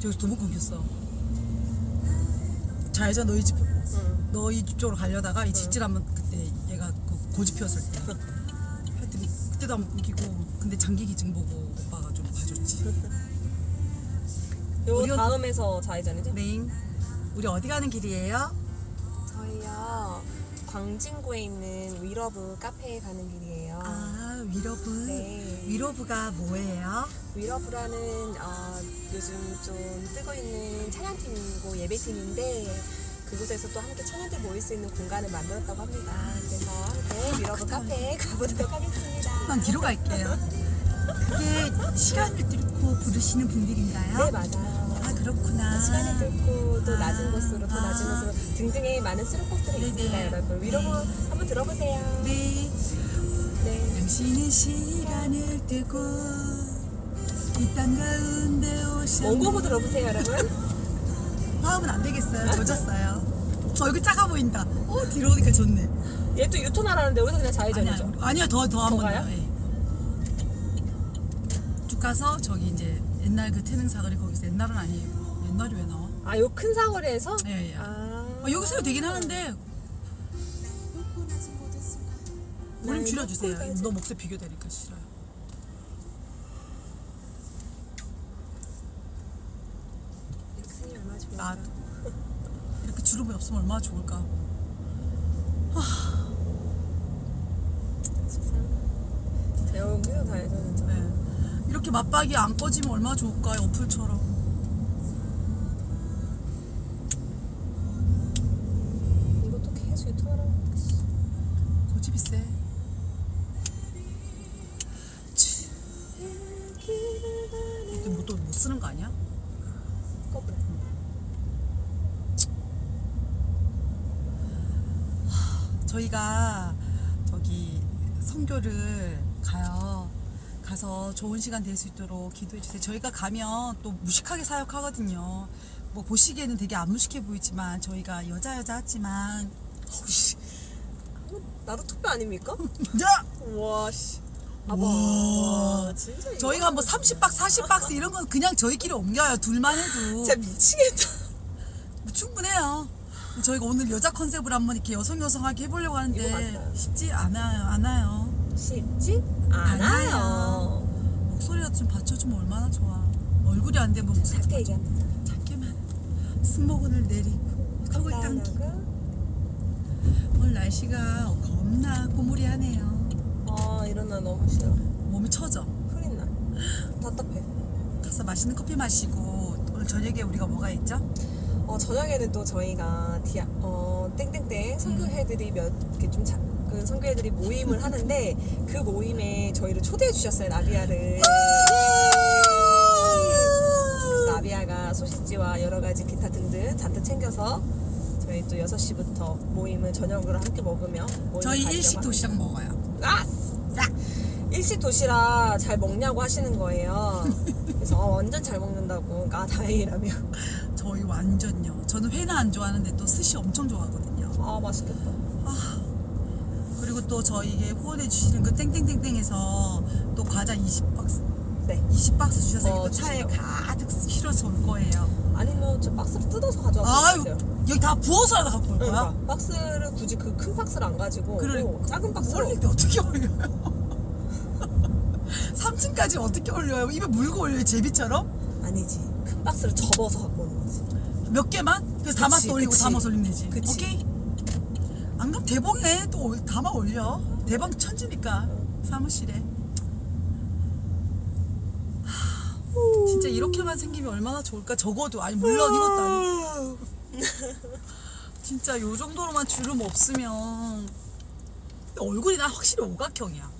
저기서 도목 끊겼어. 좌회전 너희 집 응. 너희 집 쪽으로 가려다가 이 직진하면 그때 얘가 그 고집 피웠을 때 하여튼 그때도 한번 끊기고 근데 장기 기증 보고 오빠가 좀 봐줬지. 요 우리 다음에서 좌회전이죠? 네. 우리 어디 가는 길이에요? 저희요 광진구에 있는 위러브 카페에 가는 길이에요. 아 위러브. 네. 위러브가 뭐예요? 위러브라는 어, 요즘 좀 뜨고 있는 찬양팀이고 예배팀인데 그곳에서 또 함께 찬양들 모일 수 있는 공간을 만들었다고 합니다. 그래서 함께 위러브 카페에 가보도록 하겠습니다. 난 뒤로 갈게요. 그게 시간을 뚫고 부르시는 분들인가요? 네 맞아요. 아 그렇구나. 시간을 뚫고 또 낮은 아. 곳으로 더 낮은 아. 곳으로 등등의 많은 수록곡들이 네네. 있습니다 여러분 위러브 한번 들어보세요 네. 네. 당신은 시간을 뚫고 이땅 가운데 오셨. 원고부 들어보세요 여러분 화음은 안 되겠어요. 젖었어요. 얼굴 작아 보인다. 어 뒤로 오니까 좋네. 얘 또 유턴하라는데 여기서 그냥 아니야, 좌회전이죠 아니야 더더 한 더 번 가요? 더. 예. 쭉 가서 저기 이제 옛날 그 태릉 사거리 거기서 옛날은 아니에요. 옛날이 왜 나와? 아 요 큰 사거리에서 예, 예. 아 어, 여기서 되긴 하는데 볼륨 네, 줄여주세요. 거기까지. 너 목소리 비교되니까 싫어요. 이렇게 생긴 얼마 나 나도 이렇게 주름이 없으면 얼마나 좋을까. 자 여기서 좌회전이죠 네. 이렇게 맞박이 안 꺼지면 얼마나 좋을까요? 어플처럼. 저희가 저기 선교를 가요. 가서 좋은 시간 될 수 있도록 기도해 주세요. 저희가 가면 또 무식하게 사역하거든요. 뭐 보시기에는 되게 안 무식해 보이지만 저희가 여자 여자 하지만 어우씨. 나도 투표 아닙니까? 야! 와씨 아빠 와. 와, 진짜 이거 저희가 뭐 30박스, 40박스 이런 건 그냥 저희끼리 옮겨요. 둘만 해도 진짜 미치겠다 뭐 충분해요. 저희가 오늘 여자 컨셉을 한번 이렇게 여성 여성하게 해보려고 이거 하는데 봤어요. 쉽지 않아요. 않아요. 쉽지 않아요. 목소리라도 좀 받쳐주면 얼마나 좋아. 얼굴이 안 되면 목소리 작게 얘기합니다 작게만. 스모그를 내리고 턱을 당기고. 오늘 날씨가 겁나 꾸무리하네요. 아 이런 날 너무 싫어 몸이 처져. 흐린 날 답답해 가서 맛있는 커피 마시고 오늘 저녁에 우리가 뭐가 있죠? 어 저녁에는 또 저희가 디아 어 땡땡땡 선교회들이 몇 이렇게 좀 자, 그 선교회들이 모임을 하는데 그 모임에 저희를 초대해 주셨어요 나비아를 그래서 나비아가 소시지와 여러 가지 기타 등등 잔뜩 챙겨서 저희 또 6시부터 모임을 저녁으로 함께 먹으며 모임을 저희 가지려고 일식 합니다. 도시락 먹어요. 아! 야! 일식 도시락 잘 먹냐고 하시는 거예요. 그래서 어, 완전 잘 먹는다고. 아 다행이라며. 저희 완전요. 저는 회는 안 좋아하는데 또 스시 엄청 좋아하거든요. 아 맛있겠다. 그리고 또 저희에게 후원해 주시는 그 땡땡땡땡에서 또 과자 20박스, 네. 20박스 주셔서 어, 이거 차에. 가득 실어서 올 거예요. 아니 뭐 저 박스를 뜯어서 가져왔어요. 아유, 여기 다 부어서라도 갖고 올 거야? 그러니까 박스를 굳이 그 큰 박스를 안 가지고 그러니까. 또 작은 박스로 올릴 때 어떻게 올려요? 3층까지 어떻게 올려요? 입에 물고 올려요, 제비처럼? 아니지 큰 박스를 접어서 갖고 오는 거지. 몇 개만? 그래서 담아서 올리고 그치. 담아서 올리면 되지. 그치. 오케이? 안 그럼 대봉에 또 올- 담아 올려. 대봉 천지니까 사무실에. 하, 진짜 이렇게만 생기면 얼마나 좋을까? 적어도 아니 물론 이것도 아니고 진짜 요 정도로만 주름 없으면 얼굴이 난 확실히 오각형이야.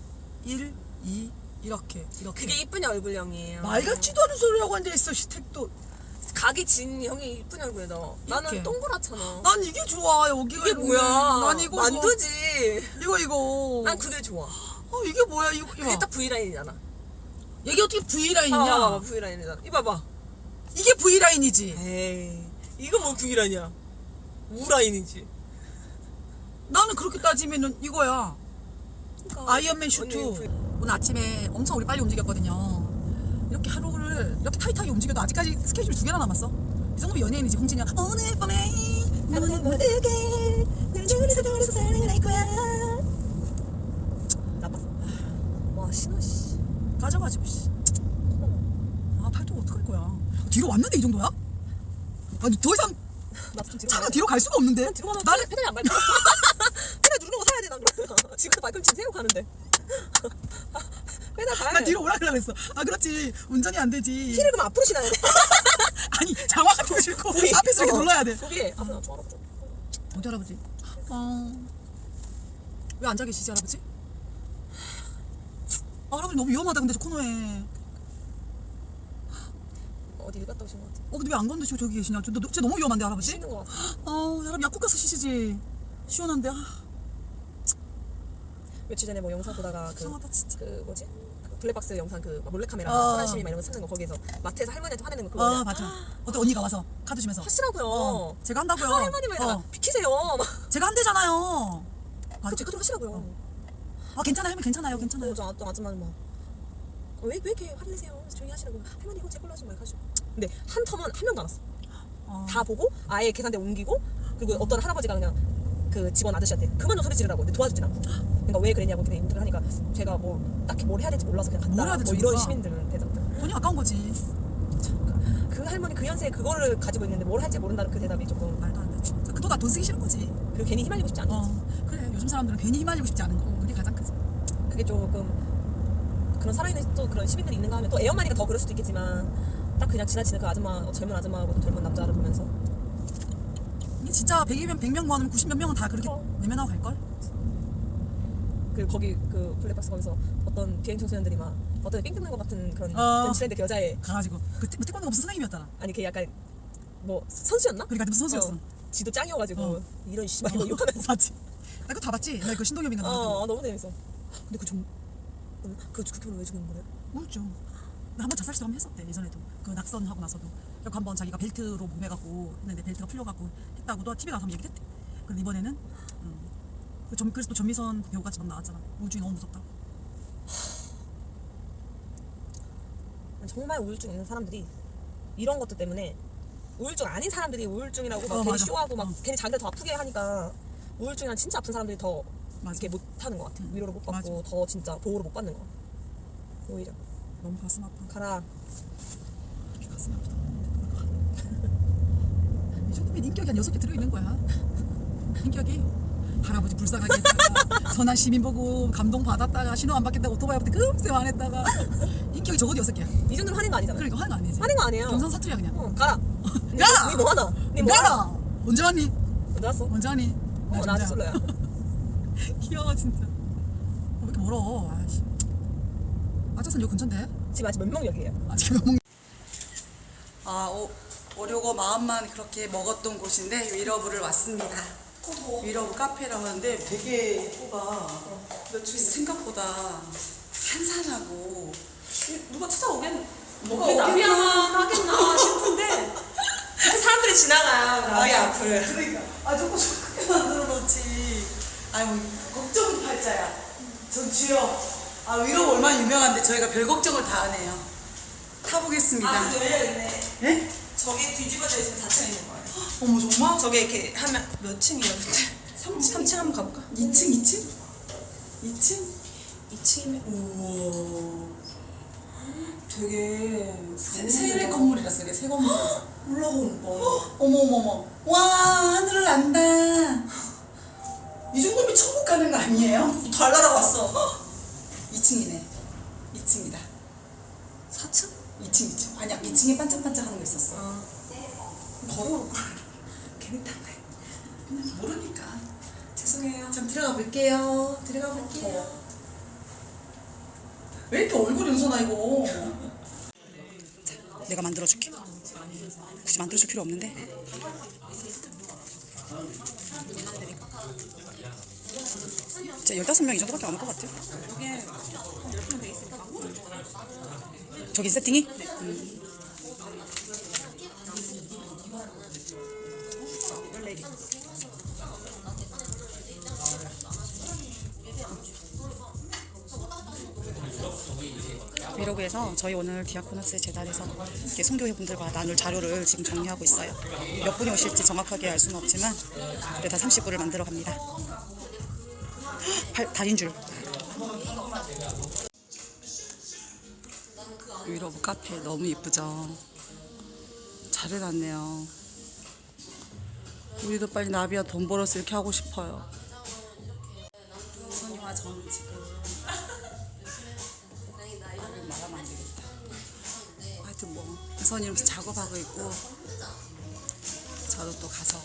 1, 2 이렇게 이렇게. 그게 이쁜 얼굴형이에요. 말 같지도 않은 소리하고 앉아 있어 시택도. 각이 진 형이 이쁜 얼굴이다. 나는 이렇게. 동그랗잖아. 난 이게 좋아 여기가 이게 이런데. 뭐야? 난 이거 만두지. 이거 이거. 난 그게 좋아. 어 이게 뭐야 이거 이거. 딱 V 라인이잖아. 이게 어떻게 V 봐봐, 봐봐, 라인이냐? V 라인이잖아. 이 봐봐. 이게 V 라인이지. 에이, 이거 뭐 V 라인이야? U 라인이지. 나는 그렇게 따지면은 이거야. 그러니까 아이언맨 슈트. 언니, V- 오늘 아침에 엄청 우리 빨리 움직였거든요. 이렇게 하루를 이렇게 타이트하게 움직여도 아직까지 스케줄이 두 개나 남았어. 이 정도면 연예인이지 홍진이야. 오늘 밤에 너는 모르게 늘 저리서 저리서 사랑을 할 거야. 나빴어. 와 신호 씨. 까져가지고 씨. 아 팔뚝 어떡할 거야. 뒤로 왔는데 이 정도야? 아니 더 이상 차가 뒤로 갈 수가 없는데. 나는 페달이 안 밟혀. 페달 누르는 거 사야 돼, 나 그러면. 지금 발꿈치 세우고 가는데. 페달 밟. 나 뒤로 오라 그랬어. 아 그렇지 운전이 안 되지. 키를 그럼 앞으로 신어야 돼. 아니 장화 같은 거 신고 우리. 앞에서 이렇게 어. 눌러야 돼. 거기에 앞에 나 좋아라 좀. 어디 할아버지? 어... 왜 앉아 계시지 할아버지? 아, 할아버지 너무 위험하다 근데 저 코너에 어디 일 갔다 오신 것 같아. 어 근데 왜 안 건드시고 저기 계시냐 저, 너, 진짜 너무 위험한데 할아버지? 쉬는 것 같아. 아 할아버지 약국 가서 쉬시지 시원한데 아 며칠 전에 뭐 영상 보다가 그, 이상하다 진짜 그 뭐지? 그 블랙박스 영상 그 몰래카메라 아. 사람심이 막 이런 거 찾는 거 거기에서 마트에서 할머니한테 화내는 거 그거 아? 맞아 어떤 언니가 와서 카드 주면서 하시라고요. 어, 제가 한다고요 아, 할머니 말이야. 어, 비키세요. 막. 제가 한대잖아요 아, 그쵸 하시라고요. 아 괜찮아요 할머니 괜찮아요 괜찮아요 저 아- 또 아줌마는 막. 왜, 왜 이렇게 화를 내세요? 조용히 하시라고. 할머니 이거 제 걸로 막 하시고. 근데 한 텀은 한 명도 안 왔어. 어. 다 보고 아예 계산대 옮기고 그리고 어떤 할아버지가 그냥 그 직원 아저씨한테 그만 좀 소리 지르라고 근데 도와주진 않고 그러니까 왜 그랬냐고 그냥 인터뷰 하니까 제가 뭐 딱히 뭘 해야 될지 몰라서 그냥 뭘 갔다 해야 될지 뭐 이런 몰라. 시민들은 대답들 돈이 아까운 거지. 그 할머니 그 연세에 그거를 가지고 있는데 뭘 할지 모른다는 그 대답이 조금 말도 안 되지. 그도 다돈 쓰기 싫은 거지. 그리고 괜히 휘말리고 싶지 않아 어 그래 요즘 사람들은 괜히 휘말리고 싶지 않은 거. 그게 가장 크지. 그게 조금 그런 살아있는 또 그런 시민들이 있는가 하면 또 애엄마니까 더 그럴 수도 있겠지만 딱 그냥 지나치는 그 아줌마 젊은 아줌마하고 또 젊은 남자를 보면서. 이게 진짜 100이면 100명 모아놓으면 90몇 명은 다 그렇게 어. 외면하고 갈걸? 그리고 거기 그 블랙박스 거기서 어떤 비행 청소년들이 막 어떤 삥 뜯는 것 같은 그런 어. 변신했는데 그 여자애 가가지고 그 태- 태권도가 무슨 선생님이었잖아 아니 걔 약간 뭐 선수였나? 그러니까 무슨 선수였어 어, 지도 짱이어가지고 어. 이런 씨발 뭐 욕하면서 봤지? 나 그거 다 봤지? 나그 신동엽인가 나왔던 거 어, 너무 재밌어 근데 그좀그 그렇게 왜 죽는 거래? 우울증 나 한번 자살 시도 한번 했었대 예전에도 그 낙선하고 나서도 그래고 한번 자기가 벨트로 몸매갖고 했는데 벨트가 풀려갖고 했다고 또 TV에 가서 한번 얘기를 했대 그런데 이번에는 음, 그 전, 그래서 또 전미선 그 배우가 지금 나왔잖아 우울증이 너무 무섭다 정말 우울증 있는 사람들이 이런 것들 때문에 우울증 아닌 사람들이 우울증이라고 막 어, 괜히 맞아. 쇼하고 막 어. 괜히 자기가 더 아프게 하니까 우울증이랑 진짜 아픈 사람들이 더 맞아 이렇게 못 하는 것 같아. 음, 위로를 못 받고 더 진짜 보호를 못 받는 거. 오히려 너무 가슴 아파 가라. 이렇게 가슴 아프다 이 정도면 인격이 한 여섯 개 들어있는 거야 인격이 할아버지 불쌍하게 했다가 선한 시민 보고 감동 받았다가 신호 안 받겠다고 오토바이 앞에 금세 화냈다가 인격이 적어도 여섯 개야 이 정도면 화낸 거 아니잖아. 그러니까 화는 거 아니지 화낸 거 아니에요. 경상 사투리야 그냥 어, 가라. 야! 니뭐 하나? 니뭐 하나? 나라 언제 왔니? 어디 갔어? 언제 왔니? 어, 나 아직 솔로야. 귀여워 진짜 어, 왜 이렇게 멀어 아씨 아차산 여기 근처인데? 지금 아직 몇 명역이에요? 아직 몇 명... 아 오, 오려고 마음만 그렇게 먹었던 곳인데 위러브를 왔습니다 위러브 카페라고 하는데 되게 며칠 생각보다 한산하고 누가 찾아오겠? 뭐가 오겠나? 하겠나 싶은데 그 사람들이 지나가. 나의 앞을 그러니까 아 조금 크게 만들어 놓지 아니 뭐 걱정은 팔자야 전 주여 아 위로 얼마나 유명한데 저희가 별 걱정을 다 하네요 타보겠습니다 아, 근데 열려있네. 예? 저게 뒤집어져 있으면 닫혀 있는 거예요. 어머 정말? 저게 이렇게 하면 몇 층이에요, 근데? 3층 3층 한번 가볼까? 2층 2층? 2층? 2층이면 우와 되게 새, 새 건물이라서 그래 새 건물이라서 올라오는 거. 어머 어머 어머 와 하늘을 난다 이 정도면 천국 가는 거 아니에요? 달 날아갔어. 2층이네 2층이다 4층? 2층 2층 아니야 2층에 반짝반짝하는 거 있었어 아. 걸어올 걸 괜히 탔네. 모르니까. 죄송해요. 좀 들어가 볼게요. 들어가 볼게요. 왜 이렇게 얼굴이 은선아 이거? 내가 만들어줄게. 굳이 만들어줄 필요 없는데? 진짜 15명 이 정도밖에 안 올 것 같아 저기 세팅이? 음. 위로그에서 저희 오늘 디아코노스 재단에서 이렇게 순교회 분들과 나눌 자료를 지금 정리하고 있어요. 몇 분이 오실지 정확하게 알 수는 없지만 그래도 다 30분을 만들어 갑니다. 발, 달인 줄. 위로브 카페 너무 예쁘죠? 잘 해놨네요. 우리도 빨리 나비야 돈 벌어서 이렇게 하고 싶어요. 선이와 저는 지 이러면서 작업하고 있고 저도 또 가서